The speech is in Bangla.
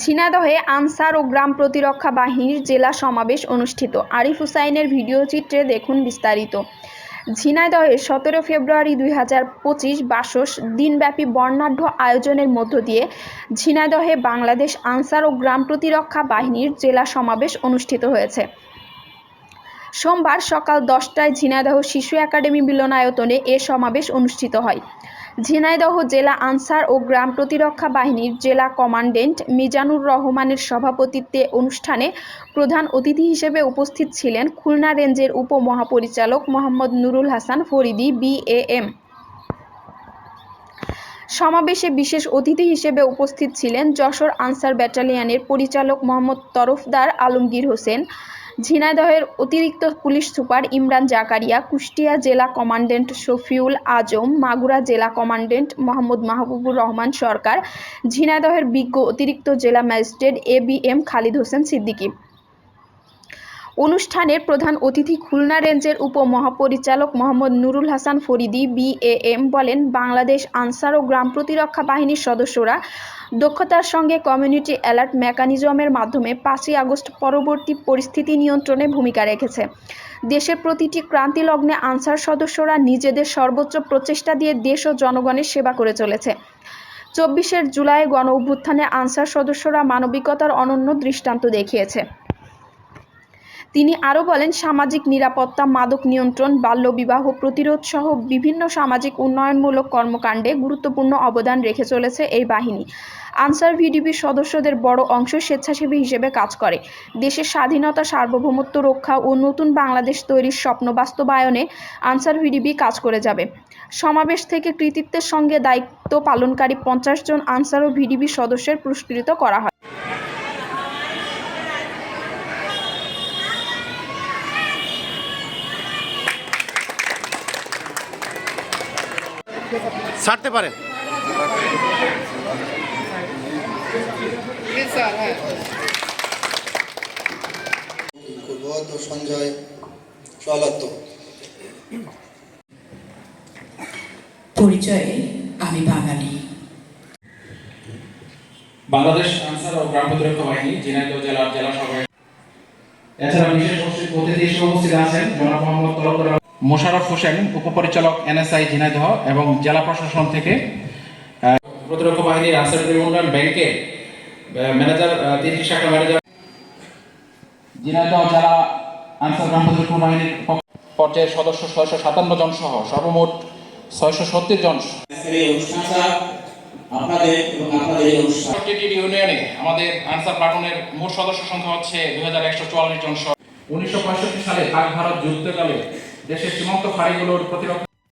ঝিনাইদহে আনসার ও গ্রাম প্রতিরক্ষা বাহিনীর জেলা সমাবেশ অনুষ্ঠিত। আরিফ হুসাইনের ভিডিও চিত্রে দেখুন বিস্তারিত। ঝিনাইদহে সতেরো ফেব্রুয়ারি দুই হাজার পঁচিশ বাসস দিনব্যাপী বর্ণাঢ্য আয়োজনের মধ্য দিয়ে ঝিনাইদহে বাংলাদেশ আনসার ও গ্রাম প্রতিরক্ষা বাহিনীর জেলা সমাবেশ অনুষ্ঠিত হয়েছে। সোমবার সকাল দশটায় ঝিনাইদহ শিশু একাডেমি মিলনায়তনে এ সমাবেশ অনুষ্ঠিত হয়। ঝিনাইদহ জেলা আনসার ও গ্রাম প্রতিরক্ষা বাহিনীর জেলা কমান্ডেন্ট মিজানুর রহমানের সভাপতিত্বে অনুষ্ঠানে প্রধান অতিথি হিসেবে উপস্থিত ছিলেন খুলনা রেঞ্জের উপমহাপরিচালক মোহাম্মদ নুরুল হাসান ফরিদি বিএএম সমাবেশে বিশেষ অতিথি হিসেবে উপস্থিত ছিলেন যশোর আনসার ব্যাটালিয়নের পরিচালক মোহাম্মদ তরফদার আলমগীর হোসেন ঝিনাইদহের অতিরিক্ত পুলিশ সুপার ইমরান জাকারিয়া, কুষ্টিয়া জেলা কমান্ডেন্ট শফিউল আজম, মাগুরা জেলা কমান্ডেন্ট মোহাম্মদ মাহবুবুর রহমান সরকার, ঝিনাইদহের বিজ্ঞ অতিরিক্ত জেলা magistrate A B M Khalid Hossain Siddiqui. অনুষ্ঠানের প্রধান অতিথি খুলনা রেঞ্জের উপমহাপরিচালক মোহাম্মদ নুরুল হাসান ফরিদি বিএএম বলেন, বাংলাদেশ আনসার ও গ্রাম প্রতিরক্ষা বাহিনীর সদস্যরা দক্ষতার সঙ্গে কমিউনিটি অ্যালার্ট মেকানিজমের মাধ্যমে পাঁচই আগস্ট পরবর্তী পরিস্থিতি নিয়ন্ত্রণে ভূমিকা রেখেছে। দেশের প্রতিটি ক্রান্তি লগ্নে আনসার সদস্যরা নিজেদের সর্বোচ্চ প্রচেষ্টা দিয়ে দেশ ও জনগণের সেবা করে চলেছে। চব্বিশের জুলাই গণ অভ্যুত্থানে আনসার সদস্যরা মানবিকতার অনন্য দৃষ্টান্ত দেখিয়েছে। তিনি আরও বলেন, সামাজিক নিরাপত্তা, মাদক নিয়ন্ত্রণ, বাল্যবিবাহ প্রতিরোধ সহ বিভিন্ন সামাজিক উন্নয়নমূলক কর্মকাণ্ডে গুরুত্বপূর্ণ অবদান রেখে চলেছে এই বাহিনী। আনসার ভিডিপির সদস্যদের বড় অংশ স্বেচ্ছাসেবী হিসেবে কাজ করে। দেশের স্বাধীনতা, সার্বভৌমত্ব রক্ষা ও নতুন বাংলাদেশ তৈরির স্বপ্ন বাস্তবায়নে আনসার ভিডিপি কাজ করে যাবে। সমাবেশ থেকে কৃতিত্বের সঙ্গে দায়িত্ব পালনকারী পঞ্চাশ জন আনসার ও ভিডিপি সদস্যের পুরস্কৃত করা হয়। ছাড়তে পারেন তো সঞ্জয় চলাত্ম। পরিচয়ে আমি বাঙালি। বাংলাদেশ আনসার ও গ্রাম প্রতিরক্ষা বাহিনী ঝিনাইদহ জেলার জেলা সভায়। এছাড়া বিশেষ অতিথি উপস্থিত আছেন জনাব মোহাম্মদ তলবর মোশাররফ হোসেন উপপরিচালক এনএসআই ঝিনাইদহ এবং জেলা প্রশাসন থেকে প্রতিরক্ষা বাহিনীর আনসার উন্নয়ন ব্যাংকের ম্যানেজার তিনটি শাখা ম্যানেজার ঝিনাইদহ জেলা আনসার গ্রাম প্রতিরক্ষা বাহিনীর পর্যায়ের সদস্য ছয়শো সাতান্ন জন সহ সর্বমোট ছয়শো সত্তর জন। আজকের এই অনুষ্ঠানটা আপনাদের এবং আপনাদের অনুষ্ঠান। ইউনিয়নে আমাদের আনসার প্লাটুনের মোট সদস্য সংখ্যা হচ্ছে দুই হাজার একশো চুয়াল্লিশ জন উনিশশো পঁয়ষট্টি সালে পাক ভারত যুদ্ধকালে দেশের সীমান্ত ফাঁড়িগুলোর প্রতিরক্ষা